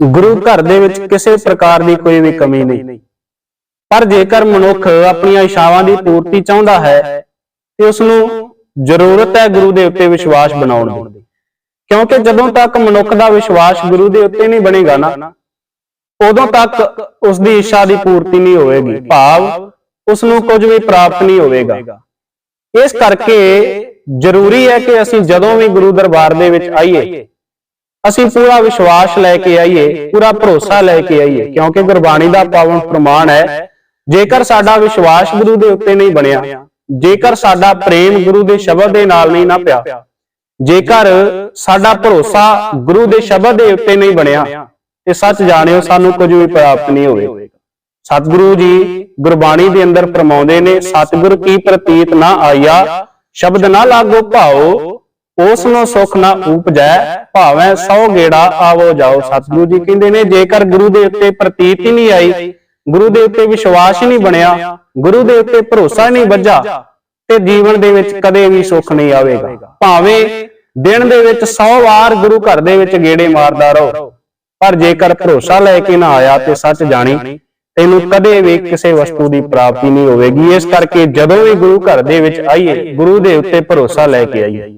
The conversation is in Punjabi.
ਗੁਰੂ ਘਰ ਦੇ ਵਿੱਚ ਕਿਸੇ ਪ੍ਰਕਾਰ ਦੀ ਕੋਈ ਵੀ ਕਮੀ ਨਹੀਂ। ਪਰ ਜੇਕਰ ਮਨੁੱਖ ਆਪਣੀਆਂ ਇਛਾਵਾਂ ਦੀ ਪੂਰਤੀ ਚਾਹੁੰਦਾ ਹੈ ਤੇ ਉਸ ਨੂੰ ਜ਼ਰੂਰਤ ਹੈ ਗੁਰੂ ਦੇ ਉੱਤੇ ਵਿਸ਼ਵਾਸ ਬਣਾਉਣ ਦੀ। ਕਿਉਂਕਿ ਜਦੋਂ ਤੱਕ ਮਨੁੱਖ ਦਾ ਵਿਸ਼ਵਾਸ ਗੁਰੂ ਦੇ ਉੱਤੇ ਨਹੀਂ ਬਣੇਗਾ ਨਾ ਉਦੋਂ ਤੱਕ ਉਸ ਦੀ ਇੱਛਾ ਦੀ ਪੂਰਤੀ ਨਹੀਂ ਹੋਵੇਗੀ। ਭਾਵ ਉਸ ਨੂੰ ਕੁਝ ਵੀ ਪ੍ਰਾਪਤ ਨਹੀਂ ਹੋਵੇਗਾ। ਇਸ ਕਰਕੇ ਜ਼ਰੂਰੀ ਹੈ ਕਿ ਅਸੀਂ ਜਦੋਂ ਵੀ ਗੁਰੂ ਦਰਬਾਰ ਦੇ ਵਿੱਚ ਆਈਏ ਅਸੀਂ ਪੂਰਾ ਵਿਸ਼ਵਾਸ ਲੈ ਕੇ ਆਈਏ, ਪੂਰਾ ਭਰੋਸਾ ਲੈ ਕੇ ਆਈਏ, ਕਿਉਂਕਿ ਗੁਰਬਾਣੀ ਦਾ ਪਾਵਨ ਪ੍ਰਮਾਣ ਹੈ। ਜੇਕਰ ਸਾਡਾ ਵਿਸ਼ਵਾਸ ਗੁਰੂ ਦੇ ਉੱਤੇ ਨਹੀਂ ਬਣਿਆ, ਜੇਕਰ ਸਾਡਾ ਪ੍ਰੇਮ ਗੁਰੂ ਦੇ ਸ਼ਬਦ ਦੇ ਨਾਲ ਨਹੀਂ ਨਾ ਪਿਆ ਜੇਕਰ ਸਾਡਾ ਭਰੋਸਾ ਗੁਰੂ ਦੇ ਸ਼ਬਦ ਦੇ ਉੱਤੇ ਨਹੀਂ ਬਣਿਆ, ਤੇ ਸੱਚ ਜਾਣਿਓ, ਸਾਨੂੰ ਕੁਝ ਵੀ ਪ੍ਰਾਪਤ ਨਹੀਂ ਹੋਵੇਗਾ ਸਤਿਗੁਰੂ ਜੀ ਗੁਰਬਾਣੀ ਦੇ ਅੰਦਰ ਫਰਮਾਉਂਦੇ ਨੇ, ਸਤਿਗੁਰ ਕੀ ਪ੍ਰਤੀਤ ਨਾ ਆਇਆ, ਸ਼ਬਦ ਨਾ ਲਾਗੋ ਭਾਓ ਉਸ ਨੂੰ ਸੁਖ ਨਾ ਉਪਜੈ, ਭਾਵੇਂ ਸੌ ਗੇੜਾ ਆਵੋ ਜਾਓ। ਸਤਿਗੁਰੂ ਜੀ ਕਹਿੰਦੇ ਨੇ, ਜੇਕਰ ਗੁਰੂ ਦੇ ਉੱਤੇ ਪ੍ਰਤੀਤ ਹੀ ਨਹੀਂ ਆਈ, ਗੁਰੂ ਦੇ ਉੱਤੇ ਵਿਸ਼ਵਾਸ ਹੀ ਨਹੀਂ ਬਣਿਆ, ਗੁਰੂ ਦੇ ਉੱਤੇ ਭਰੋਸਾ ਨਹੀਂ ਵੱਜਾ, ਤੇ ਜੀਵਨ ਦੇ ਵਿੱਚ ਕਦੇ ਵੀ ਸੁੱਖ ਨਹੀਂ ਆਵੇਗਾ। ਭਾਵੇਂ ਦਿਨ ਦੇ ਵਿੱਚ 100 ਵਾਰ ਗੁਰੂ ਘਰ ਦੇ ਵਿੱਚ ਗੇੜੇ ਮਾਰਦਾ ਰਹੋ, ਪਰ ਜੇਕਰ ਭਰੋਸਾ ਲੈ ਕੇ ਨਾ ਆਇਆ ਤੇ ਸੱਚ ਜਾਣੀ, ਤੈਨੂੰ ਕਦੇ ਵੀ ਕਿਸੇ ਵਸਤੂ ਦੀ ਪ੍ਰਾਪਤੀ ਨਹੀਂ ਹੋਵੇਗੀ। ਇਸ ਕਰਕੇ ਜਦੋਂ ਵੀ ਗੁਰੂ ਘਰ ਦੇ ਵਿੱਚ ਆਈਏ, ਗੁਰੂ ਦੇ ਉੱਤੇ ਭਰੋਸਾ ਲੈ ਕੇ ਆਈਏ।